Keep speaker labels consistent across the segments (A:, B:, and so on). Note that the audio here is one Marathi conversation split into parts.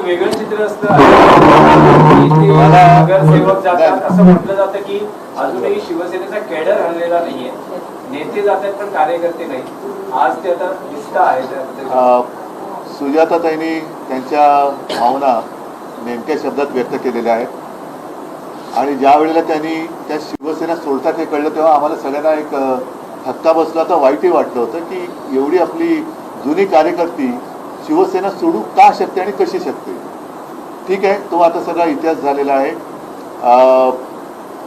A: वेगळं चित्र असतं नगरसेवक जातात असं म्हटलं जातं की अजूनही शिवसेनेचा कॅडर हल्लेला नाहीये नेते जातात पण कार्यकर्ते नाही आज ते आता दिसत आहेत
B: अ, सुजाताताईंनी त्यांच्या भावना नेमक्या शब्दात व्यक्त केलेल्या आहेत. आणि ज्या वेळेला त्यांनी त्या शिवसेना सोडतात हे कळलं तेव्हा आम्हाला सगळ्यांना एक धक्का बसला तर वाईटही वाटलं होतं की एवढी आपली जुनी कार्यकर्ती शिवसेना सोडू का शकते आणि कशी शकते? ठीक आहे तो आता सगळा इतिहास झालेला आहे.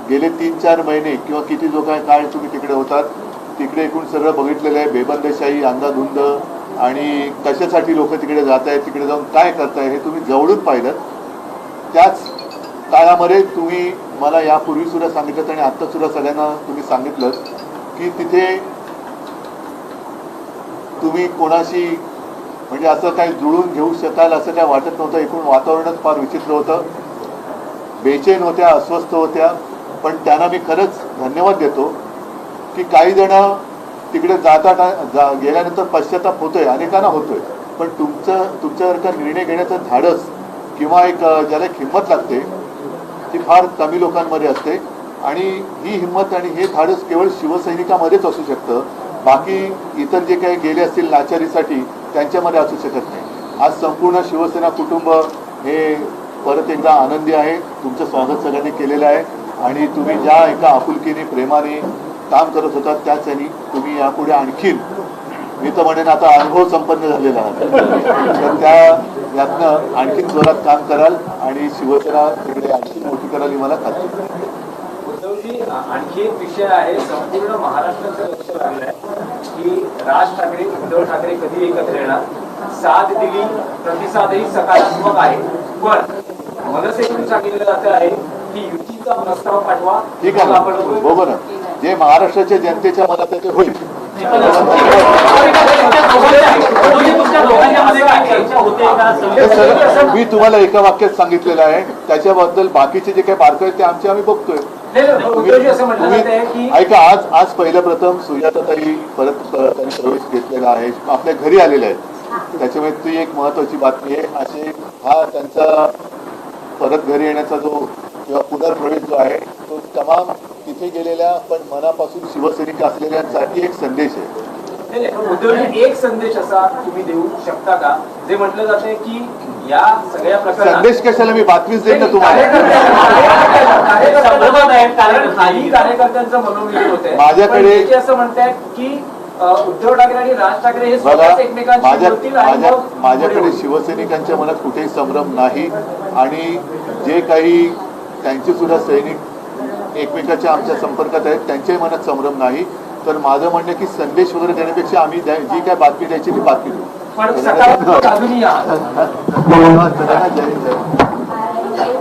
B: गेले तीन चार महिने किंवा किती लोक आहे काय तुम्ही तिकडे होतात तिकडे एकूण सगळं बघितलेलं आहे बेबंदशाही अंधाधुंद आणि कशासाठी लोक तिकडे जात आहेत तिकडे जाऊन काय करताय हे तुम्ही जवळून पाहिलं. त्याच काळामध्ये तुम्ही मला यापूर्वी सुद्धा सांगितलं आणि आत्ता सुद्धा सगळ्यांना तुम्ही सांगितलं की तिथे तुम्ही कोणाशी म्हणजे असं काही जुळून घेऊ शकाल असं काही वाटत नव्हतं. एकूण वातावरणच फार विचित्र होतं. बेचैन होत्या अस्वस्थ होत्या. पण त्यांना मी खरंच धन्यवाद देतो की काही जण तिकडे जाता जा गेल्यानंतर पश्चाताप होतोय अनेकांना होतोय. पण तुमचं तुमच्यासारखा निर्णय घेण्याचं धाडस किंवा एक ज्याला किंमत हिंमत लागते ती फार कमी लोकांमध्ये असते. आणि ही हिंमत आणि हे धाडस केवळ शिवसैनिकामध्येच असू शकतं. बाकी इतर जे काही गेले असतील लाचारीसाठी त्यांच्यामध्ये असू शकत नाही. आज संपूर्ण शिवसेना कुटुंब हे परत एकदा आनंदी आहे. तुमचं स्वागत सगळ्यांनी केलेलं आहे. आणि तुम्ही ज्या एका आपुलकीने प्रेमाने काम करत होता त्याच यांनी तुम्ही यापुढे आणखीन मी तर म्हणेन आता अनुभव संपन्न झालेला आहे. तर त्या यातनं आणखीन जोरात काम कराल आणि शिवसेना तिकडे आणखी मोठी कराल ही मला खात्री
A: उद्धवजी आणखी एक विषय आहे संपूर्ण महाराष्ट्राचं लक्ष लागलंय की राज ठाकरे उद्धव ठाकरे कधी एकत्र येणार? साथ दिली प्रतिसादही सकारात्मक आहे. पण मनसेकडून सांगितलं जातं आहे की युतीचा प्रस्ताव पाठवा
B: ठीक आहे.
A: आपण बोलू.
B: बरोबर जे महाराष्ट्राच्या जनतेच्या मनात आहे ते होईल? हे मी तुम्हाला एका वाक्यात सांगितलेलं आहे. त्याच्याबद्दल बाकीचे जे काही बारकावे आहेत ते आमचे आम्ही बघतोय.
A: आहे
B: ऐका आज आज पहिलं प्रथम सुजाताताई परत त्यांनी प्रवेश घेतलेला आहे. आपल्या घरी आलेल्या आहेत. त्याच्यामुळे ती एक महत्वाची बातमी आहे. असे हा त्यांचा परत घरी येण्याचा जो किंवा पुनर्प्रवेश जो आहे तो तमाम तिथे गेलेल्या पण मनापासून शिवसैनिक असलेल्यांसाठी एक संदेश आहे.
A: एक संदेश असा तुम्ही देऊ शकता का? जे म्हटलं जाते की या सगळ्या प्रकरणात
B: संदेश कशाला? मी बातमीच देईन ना तुम्हाला.
A: संदर्भात आहे, कारण काही कार्यकर्त्यांचं मनोविलीन होते
B: माझ्याकडे-
A: असं म्हणतायत की उद्धव ठाकरे आणि राज ठाकरे हे
B: माझ्या माझ्याकडे. शिवसैनिकांच्या मनात कुठेही संभ्रम नाही आणि जे काही त्यांचे सुद्धा सैनिक एकमेकाच्या आमच्या संपर्कात आहेत त्यांच्याही मनात संभ्रम नाही. तर माझं म्हणणं की संदेश वगैरे देण्यापेक्षा आम्ही जी काय बातमी द्यायची ती बातमी देऊ. जय जय